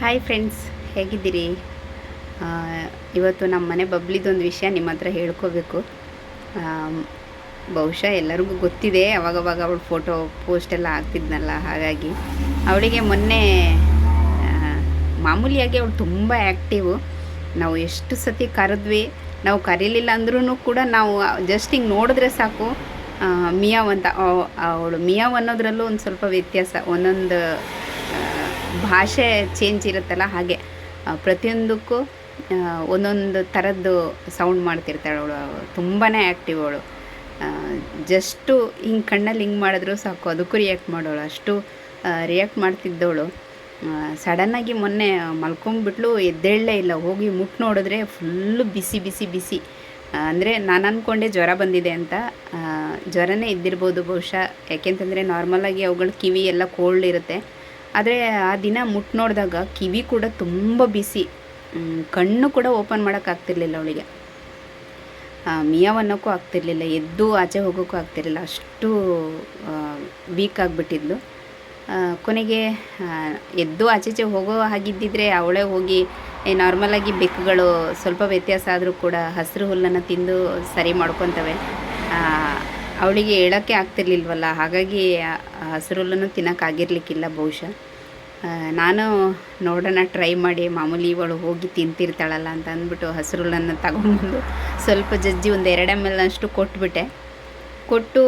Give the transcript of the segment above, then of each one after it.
Hi friends ಹೇಗಿದ್ದೀರಿ? ಇವತ್ತು ನಮ್ಮ ಮನೆ ಬಬ್ಲಿದೊಂದು ವಿಷಯ ನಿಮ್ಮ ಹತ್ರ ಹೇಳ್ಕೋಬೇಕು. ಬಹುಶಃ ಎಲ್ಲರಿಗೂ ಗೊತ್ತಿದೆ, ಅವಾಗವಾಗ ಅವಳು ಫೋಟೋ ಪೋಸ್ಟ್ ಎಲ್ಲ ಆಗ್ತಿದ್ನಲ್ಲ ಹಾಗಾಗಿ. ಅವಳಿಗೆ ಮೊನ್ನೆ ಮಾಮೂಲಿಯಾಗಿ ಅವಳು ತುಂಬ ಆ್ಯಕ್ಟಿವು ನಾವು ಎಷ್ಟು ಸತಿ ಕರೆದ್ವಿ, ನಾವು ಕರೀಲಿಲ್ಲ ಅಂದ್ರೂ ಕೂಡ ನಾವು ಜಸ್ಟ್ ಹಿಂಗೆ ನೋಡಿದ್ರೆ ಸಾಕು. ಮಿಯಾವ್ ಅಂತ ಅವಳು ಮಿಯಾವ್ ಅನ್ನೋದ್ರಲ್ಲೂ ಒಂದು ಸ್ವಲ್ಪ ವ್ಯತ್ಯಾಸ, ಒಂದೊಂದು ಭಾಷೆ ಚೇಂಜ್ ಇರುತ್ತಲ್ಲ ಹಾಗೆ ಪ್ರತಿಯೊಂದಕ್ಕೂ ಒಂದೊಂದು ಥರದ್ದು ಸೌಂಡ್ ಮಾಡ್ತಿರ್ತಾಳೆ ಅವಳು ತುಂಬಾ ಆ್ಯಕ್ಟಿವ್ ಅವಳು. ಜಸ್ಟು ಹಿಂಗೆ ಕಣ್ಣಲ್ಲಿ ಹಿಂಗೆ ಮಾಡಿದ್ರು ಸಾಕು, ಅದಕ್ಕೂ ರಿಯಾಕ್ಟ್ ಮಾಡೋಳು. ಅಷ್ಟು ರಿಯಾಕ್ಟ್ ಮಾಡ್ತಿದ್ದವಳು. ಸಡನ್ನಾಗಿ ಮೊನ್ನೆ ಮಲ್ಕೊಂಬಿಟ್ಲು ಎದ್ದೇಳಲೇ ಇಲ್ಲ. ಹೋಗಿ ಮುಟ್ಟು ನೋಡಿದ್ರೆ ಫುಲ್ಲು ಬಿಸಿ ಬಿಸಿ ಬಿಸಿ. ಅಂದರೆ ನಾನು ಅಂದ್ಕೊಂಡೆ ಜ್ವರ ಬಂದಿದೆ ಅಂತ. ಜ್ವರನೇ ಇದ್ದಿರ್ಬೋದು ಬಹುಶಃ. ಯಾಕೆಂತಂದರೆ ನಾರ್ಮಲಾಗಿ ಅವುಗಳ ಕಿವಿ ಎಲ್ಲ ಕೋಲ್ಡ್ ಇರುತ್ತೆ. ಆದರೆ ಆ ದಿನ ಮುಟ್ಟು ನೋಡಿದಾಗ ಕಿವಿ ಕೂಡ ತುಂಬ ಬಿಸಿ ಕಣ್ಣು ಕೂಡ ಓಪನ್ ಮಾಡೋಕ್ಕಾಗ್ತಿರ್ಲಿಲ್ಲ ಅವಳಿಗೆ. ಮಿಯಾವನ್ನೋಕ್ಕೂ ಆಗ್ತಿರ್ಲಿಲ್ಲ, ಎದ್ದು ಆಚೆ ಹೋಗೋಕ್ಕೂ ಆಗ್ತಿರ್ಲಿಲ್ಲ. ಅಷ್ಟು ವೀಕ್ ಆಗಿಬಿಟ್ಟಿದ್ಲು. ಕೊನೆಗೆ ಎದ್ದು ಆಚೆಚೆ ಹೋಗೋ ಹಾಗಿದ್ದಿದ್ರೆ ಅವಳೇ ಹೋಗಿ ನಾರ್ಮಲಾಗಿ ಬೆಕ್ಕುಗಳು ಸ್ವಲ್ಪ ವ್ಯತ್ಯಾಸ ಆದರೂ ಕೂಡ ಹಸಿರು ಹುಲ್ಲನ್ನು ತಿಂದು ಸರಿ ಮಾಡ್ಕೊತವೆ. ಅವಳಿಗೆ ಹೇಳೋಕ್ಕೆ ಆಗ್ತಿರ್ಲಿಲ್ವಲ್ಲ ಹಾಗಾಗಿ ಹಸಿರುಲ್ಲೂ ತಿನ್ನೋಕ್ಕಾಗಿರ್ಲಿಕ್ಕಿಲ್ಲ ಬಹುಶಃ. ನಾನು ನೋಡೋಣ ಟ್ರೈ ಮಾಡಿ ಮಾಮೂಲಿ ಇವಳು ಹೋಗಿ ತಿಂತಿರ್ತಾಳಲ್ಲ ಅಂತ ಅಂದ್ಬಿಟ್ಟು ಹಸಿರು ಹುಲ್ಲನ್ನು ತಗೊಂಡ್ಬಂದು ಸ್ವಲ್ಪ ಜಜ್ಜಿ ಒಂದು ಎರಡು ಎಂ ಎಲ್ ಕೊಟ್ಬಿಟ್ಟೆ. ಕೊಟ್ಟು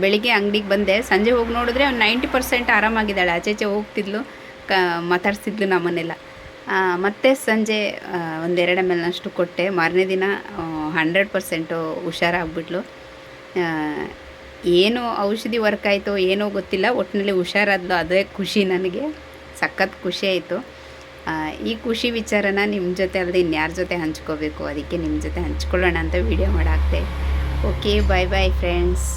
ಬೆಳಿಗ್ಗೆ ಅಂಗಡಿಗೆ ಬಂದೆ. ಸಂಜೆ ಹೋಗಿ ನೋಡಿದ್ರೆ ಅವ್ನು ನೈಂಟಿ ಪರ್ಸೆಂಟ್ ಆರಾಮಾಗಿದ್ದಾಳೆ. ಆಚೆಚೆ ಹೋಗ್ತಿದ್ಲು ಕ ಮಾತಾಡ್ಸಿದ್ಲು ನಮ್ಮನ್ನೆಲ್ಲ. ಆ, ಮತ್ತೆ ಸಂಜೆ ಒಂದೆರಡು ಎಂ ಎಲ್ನಷ್ಟು ಕೊಟ್ಟೆ. ಮಾರನೇ ದಿನ ಹಂಡ್ರೆಡ್ ಪರ್ಸೆಂಟು ಹುಷಾರಾಗ್ಬಿಟ್ಲು. ಏನು ಔಷಧಿ ವರ್ಕ್ ಆಯಿತು ಏನೋ ಗೊತ್ತಿಲ್ಲ. ಒಟ್ಟಿನಲ್ಲಿ ಹುಷಾರಾದ್ಲು ಅದೇ ಖುಷಿ ನನಗೆ. ಸಖತ್ ಖುಷಿ ಆಯಿತು. ಈ ಖುಷಿ ವಿಚಾರನ ನಿಮ್ಮ ಜೊತೆ ಅಲ್ಲದೆ ಇನ್ಯಾರ ಜೊತೆ ಹಂಚ್ಕೋಬೇಕು? ಅದಕ್ಕೆ ನಿಮ್ಮ ಜೊತೆ ಹಂಚ್ಕೊಳ್ಳೋಣ ಅಂತ ವಿಡಿಯೋ ಮಾಡಾಕ್ತೆ ಓಕೆ ಬಾಯ್ ಬಾಯ್ ಫ್ರೆಂಡ್ಸ್